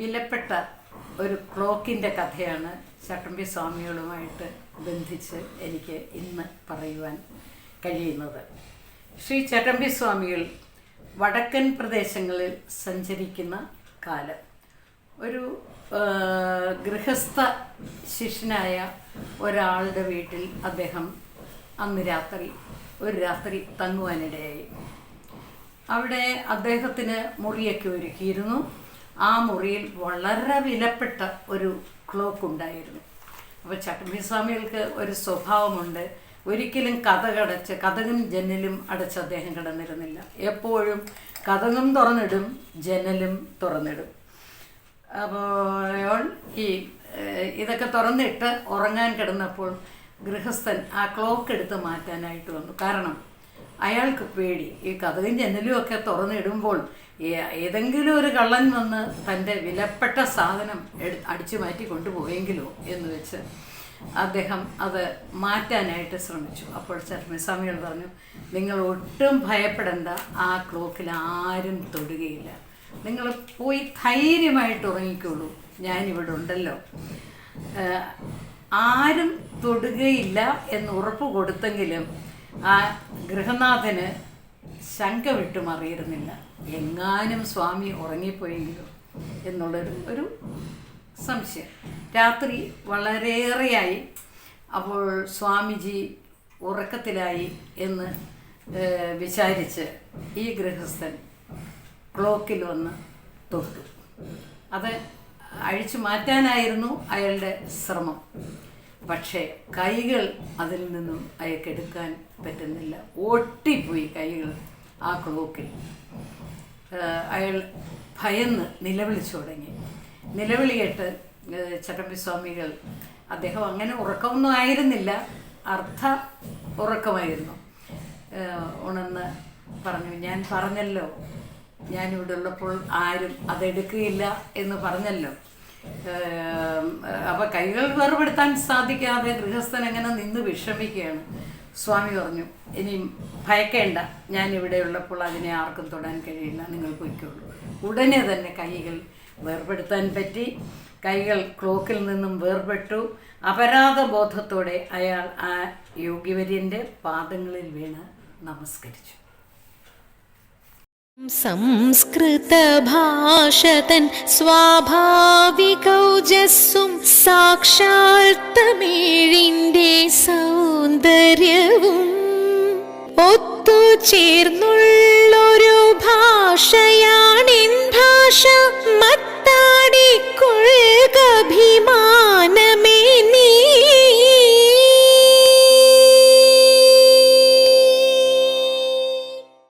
വിലപ്പെട്ട ഒരു ക്ലോക്കിന്റെ കഥയാണ് ചട്ടമ്പി സ്വാമികളുമായിട്ട് ബന്ധിച്ച് എനിക്ക് ഇന്ന് പറയുവാൻ കഴിയുന്നത്. ശ്രീ ചട്ടമ്പി സ്വാമികൾ വടക്കൻ പ്രദേശങ്ങളിൽ സഞ്ചരിക്കുന്ന കാലം. ഒരു ഗൃഹസ്ഥ ശിഷ്യനായ ഒരാളുടെ വീട്ടിൽ അദ്ദേഹം അന്ന് രാത്രി ഒരു രാത്രി തങ്ങുവാനിടയായി. അവിടെ അദ്ദേഹത്തിന് മുറിയൊക്കെ ഒരുക്കിയിരുന്നു. ആ മുറിയിൽ വളരെ വിലപ്പെട്ട ഒരു ക്ലോക്ക് ഉണ്ടായിരുന്നു. അപ്പോൾ ചട്ടമ്പിസ്വാമികൾക്ക് ഒരു സ്വഭാവമുണ്ട്. ഒരിക്കലും കഥകടച്ച് കഥകും ജനലും അടച്ച് അദ്ദേഹം കിടന്നിരുന്നില്ല. എപ്പോഴും കഥകും തുറന്നിടും ജനലും തുറന്നിടും. അപ്പോൾ ഈ ഇതൊക്കെ തുറന്നിട്ട് ഉറങ്ങാൻ കിടന്നപ്പോൾ ഗൃഹസ്ഥൻ ആ ക്ലോക്ക് എടുത്ത് മാറ്റാനായിട്ട് വന്നു. കാരണം അയാൾക്ക് പേടി. ഈ കഥകും ജനലും ഒക്കെ തുറന്നിടുമ്പോൾ ഏതെങ്കിലും ഒരു കള്ളൻ വന്ന് തന്റെ വിലപ്പെട്ട സാധനം എടു അടിച്ചു മാറ്റി കൊണ്ടുപോയെങ്കിലോ എന്ന് വെച്ച് അദ്ദേഹം അത് മാറ്റാനായിട്ട് ശ്രമിച്ചു. അപ്പോൾ ചർമ്മസ്വാമികൾ പറഞ്ഞു നിങ്ങൾ ഒട്ടും ഭയപ്പെടേണ്ട. ആ ക്ലോക്കിൽ ആരും തൊടുകയില്ല. നിങ്ങൾ പോയി ധൈര്യമായിട്ട് ഉറങ്ങിക്കോളൂ. ഞാനിവിടെ ഉണ്ടല്ലോ. ആരും തൊടുകയില്ല എന്ന് ഉറപ്പ് കൊടുത്തെങ്കിലും ആ ഗൃഹനാഥന് ശങ്ക വിട്ടു അറിയിരുന്നില്ല എങ്ങാനും സ്വാമി ഉറങ്ങിപ്പോയെങ്കിലോ എന്നുള്ളൊരു ഒരു സംശയം. രാത്രി വളരെയേറെയായി. അപ്പോൾ സ്വാമിജി ഉറക്കത്തിലായി എന്ന് വിചാരിച്ച് ഈ ഗൃഹസ്ഥൻ ക്ലോക്കിൽ വന്ന് തൊട്ടു. അത് അഴിച്ചു മാറ്റാനായിരുന്നു അയാളുടെ ശ്രമം. പക്ഷേ കൈകൾ അതിൽ നിന്നും അയക്കെടുക്കാൻ പറ്റുന്നില്ല. ഓട്ടിപ്പോയി കൈകൾ ആ ക്ലോക്കിൽ. അയാൾ ഭയന്ന് നിലവിളിച്ചു തുടങ്ങി. നിലവിളി കേട്ട് ഏഹ് ചട്ടമ്പി സ്വാമികൾ അദ്ദേഹം അങ്ങനെ ഉറക്കമൊന്നും ആയിരുന്നില്ല. അർത്ഥ ഉറക്കമായിരുന്നു. ഉണന്ന് പറഞ്ഞു ഞാൻ പറഞ്ഞല്ലോ ഞാനിവിടെ ഉള്ളപ്പോൾ ആരും അതെടുക്കുകയില്ല എന്ന് പറഞ്ഞല്ലോ. അപ്പൊ കൈകൾ വേർപെടുത്താൻ സാധിക്കാതെ ഗൃഹസ്ഥൻ എങ്ങനെ നിന്ന് വിഷമിക്കുകയാണ്. സ്വാമി പറഞ്ഞു ഇനി ഭയക്കേണ്ട ഞാൻ ഇവിടെ ഉള്ളപ്പോൾ അതിനെ ആർക്കും തൊടാൻ കഴിയില്ല നിങ്ങൾ പൊയ്ക്കുള്ളൂ ഉടനെ തന്നെ കൈകൾ വേർപെടുത്താൻ പറ്റി. കൈകൾ ക്ലോക്കിൽ നിന്നും വേർപെട്ടു. അപരാധബോധത്തോടെ അയാൾ ആ യോഗിവര്യന്റെ പാദങ്ങളിൽ വീണ് നമസ്കരിച്ചു. സംസ്കൃതഭാഷതൻ സ്വാഭാവികൗജസ്സും സാക്ഷാൽ തമിഴിന്റെ സൗന്ദര്യവും ഒത്തുചേർന്നുള്ളൊരു ഭാഷയാണിൻ ഭാഷ